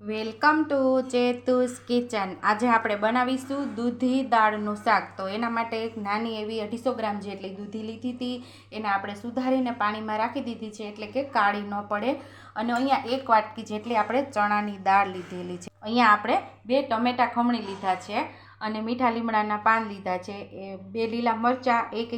Welcome to ચેતુસ kitchen. આજે આપણે બનાવીશું દૂધી દાળનું શાક. તો એના માટે એક નાની એવી અઢીસો ગ્રામ જેટલી દૂધી લીધી હતી. એને આપણે સુધારીને પાણીમાં રાખી દીધી છે એટલે કે કાળી ન પડે. અને અહીંયા એક વાટકી જેટલી આપણે ચણાની દાળ લીધેલી છે. અહીંયા આપણે બે ટમેટાં ખમણી લીધા છે અને મીઠા લીમડાના પાન લીધા છે. એ બે લીલા મરચાં, એક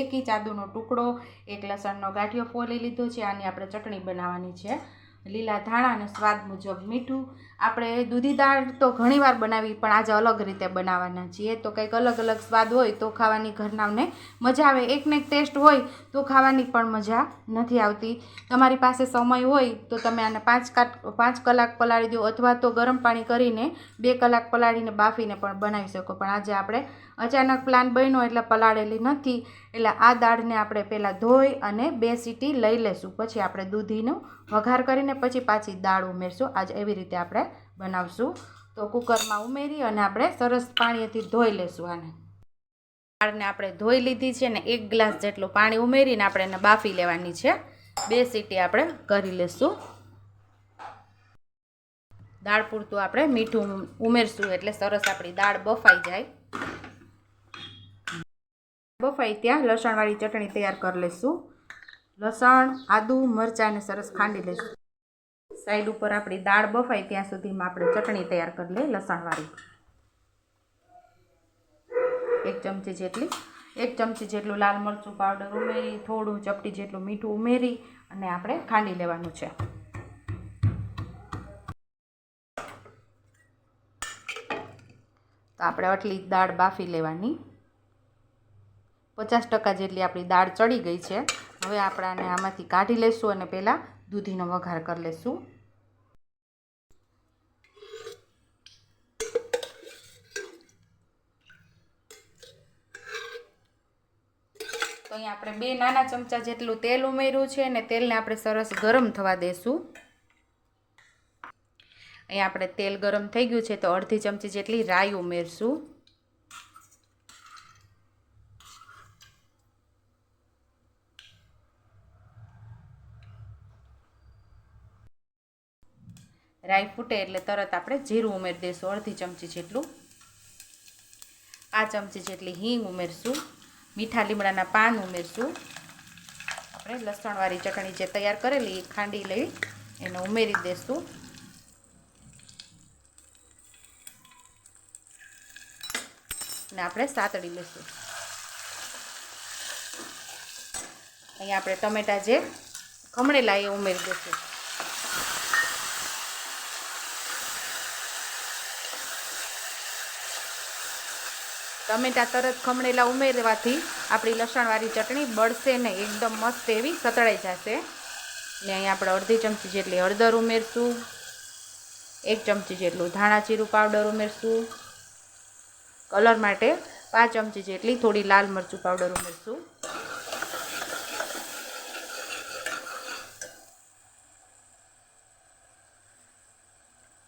એક ઇંચ આદુનો ટુકડો, એક લસણનો ગાંઠિયો ફોલી લીધો છે. આની આપણે ચટણી બનાવવાની છે. લીલા ધાણા અને સ્વાદ મુજબ મીઠું. આપણે દૂધી દાળ તો ઘણીવાર બનાવી, પણ આજે અલગ રીતે બનાવવાના છીએ. તો કંઈક અલગ અલગ સ્વાદ હોય તો ખાવાની ઘરનાઓને મજા આવે. એકને એક ટેસ્ટ હોય તો ખાવાની પણ મજા નથી આવતી. તમારી પાસે સમય હોય તો તમે આને પાંચ કાટ, પાંચ કલાક પલાળી દો અથવા તો ગરમ પાણી કરીને બે કલાક પલાળીને બાફીને પણ બનાવી શકો. પણ આજે આપણે અચાનક પ્લાન બન્યો એટલે પલાળેલી નથી. એટલે આ દાળને આપણે પહેલાં ધોઈ અને બે સીટી લઈ લેશું. પછી આપણે દૂધીનો વઘાર કરીને પછી પાછી દાળ ઉમેરશું. આજ એવી રીતે આપણે બનાવશું. તો કુકરમાં ઉમેરી અને આપણે સરસ પાણીથી ધોઈ લેશું આને. દાળને આપણે ધોઈ લીધી છે ને એક ગ્લાસ જેટલું પાણી ઉમેરીને આપણે એને બાફી લેવાની છે. બે સીટી આપણે કરી લેશું. દાળ પૂરતું આપણે મીઠું ઉમેરશું એટલે સરસ આપણી દાળ બફાઈ જાય. બફાઈ ત્યાં લસણવાળી ચટણી તૈયાર કરી લઈશું લસણ, આદુ મરચાંને સરસ ખાંડી લઈશું સાઈડ ઉપર આપણી દાળ બફાય ત્યાં સુધીમાં આપણે ચટણી તૈયાર કરી લઈએ લસણવાળી. એક ચમચી જેટલી. એક ચમચી જેટલું લાલ મરચું પાવડર ઉમેરી, થોડું ચપટી જેટલું મીઠું ઉમેરી અને આપણે ખાંડી લેવાનું છે. તો આપણે આટલી દાળ બાફી લેવાની. પચાસ ટકા જેટલી આપણી દાળ ચડી ગઈ છે. હવે આપણે આને આમાંથી કાઢી લઈશું અને પહેલાં દૂધીનો વઘાર કરી લઈશું. અહીંયા આપણે બે નાના ચમચા જેટલું તેલ ઉમેર્યું છે અને તેલને આપણે સરસ ગરમ થવા દેશું. અહીંયા આપણે તેલ ગરમ થઈ ગયું છે તો અડધી ચમચી જેટલી રાઈ ઉમેરશું. રાઈ ફૂટે એટલે તરત આપણે જીરું ઉમેરી દઈશું અડધી ચમચી જેટલું. આ ચમચી જેટલી હિંગ ઉમેરશું. મીઠા લીમડાના પાન ઉમેરશું. આપણે લસણવાળી ચટણી જે તૈયાર કરેલી એ ખાંડી લઈ એને ઉમેરી દઈશું ને આપણે સાતડી લઈશું અહીંયા આપણે ટમેટા જે ખમણેલા એ ઉમેરી દઈશું ટમેટા તરત ખમણેલા ઉમેરવાથી આપણી લસણવાળી ચટણી બળશે ને એકદમ મસ્ત એવી સતળાઈ જશે. ને અહીં આપણે અડધી ચમચી જેટલી હળદર ઉમેરશું. એક ચમચી જેટલું ધાણા જીરું પાવડર ઉમેરશું. કલર માટે પાંચ ચમચી જેટલી થોડી લાલ મરચું પાવડર ઉમેરશું.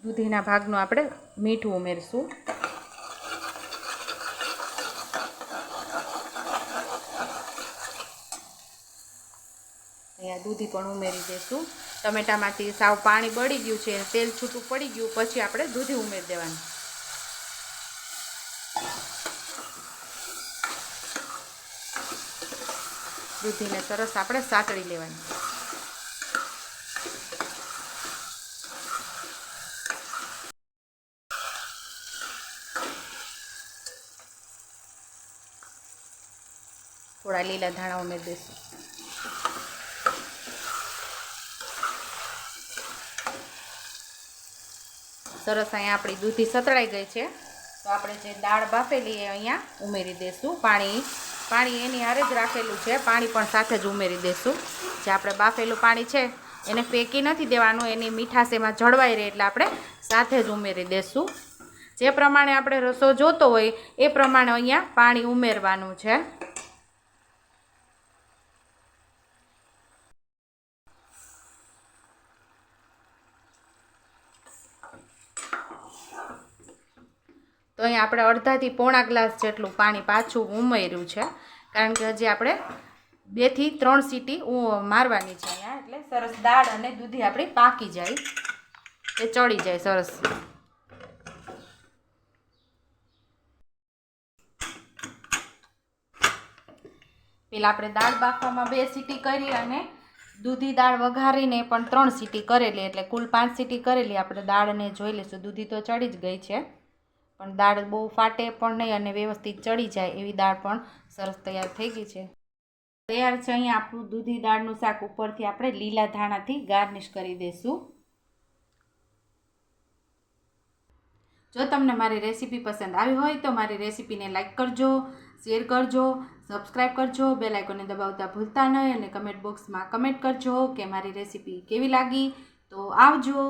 દૂધીના ભાગનું આપણે મીઠું ઉમેરશું. દૂધી પણ ઉમેરી દઈશું ટમેટામાંથી સાવ પાણી બળી ગયું છે, તેલ છૂટું પડી ગયું, પછી આપણે દૂધી ઉમેરી દેવાનું. દૂધીને સરસ આપણે સાતળી લેવાની. થોડા લીલા ધાણા ઉમેરી દઈશું સરસ અહીંયા આપણી દૂધી સતળાઈ ગઈ છે. તો આપણે જે દાળ બાફેલી એ અહીંયા ઉમેરી દઈશું પાણી પાણી એની હારે જ રાખેલું છે. પાણી પણ સાથે જ ઉમેરી દઈશું જે આપણે બાફેલું પાણી છે, એને ફેંકી નથી દેવાનું. એની મીઠાશ એમાં જળવાઈ રહે એટલે આપણે સાથે જ ઉમેરી દઈશું જે પ્રમાણે આપણે રસો જોતો હોય, એ પ્રમાણે અહીંયા પાણી ઉમેરવાનું છે. અહીંયા આપણે અડધાથી પોણા ગ્લાસ જેટલું પાણી પાછું ઉમેર્યું છે. કારણ કે હજી આપણે બેથી ત્રણ સીટી મારવાની છે અહીંયા. એટલે સરસ દાળ અને દૂધી આપણી પાકી જાય. એ ચડી જાય સરસ. પેલા આપણે દાળ બાફવામાં બે સીટી કરી અને દૂધી દાળ વઘારીને પણ ત્રણ સીટી કરેલી. એટલે કુલ પાંચ સીટી કરેલી. આપણે દાળને જોઈ લઈશું. દૂધી તો ચડી જ ગઈ છે. પણ દાળ બહુ ફાટે પણ નહીં અને વ્યવસ્થિત ચડી જાય એવી દાળ પણ સરસ તૈયાર થઈ ગઈ છે. તૈયાર છે અહીંયા આપણું દૂધી દાળનું શાક ઉપરથી આપણે લીલા ધાણાથી ગાર્નિશ કરી દઈશું જો તમને મારી રેસીપી પસંદ આવી હોય તો મારી રેસીપીને લાઇક કરજો, શેર કરજો, સબસ્ક્રાઈબ કરજો, બેલ આઇકોને દબાવતા ભૂલતા નહીં અને કમેન્ટ બોક્સમાં કમેન્ટ કરજો કે મારી રેસીપી કેવી લાગી. તો આવજો.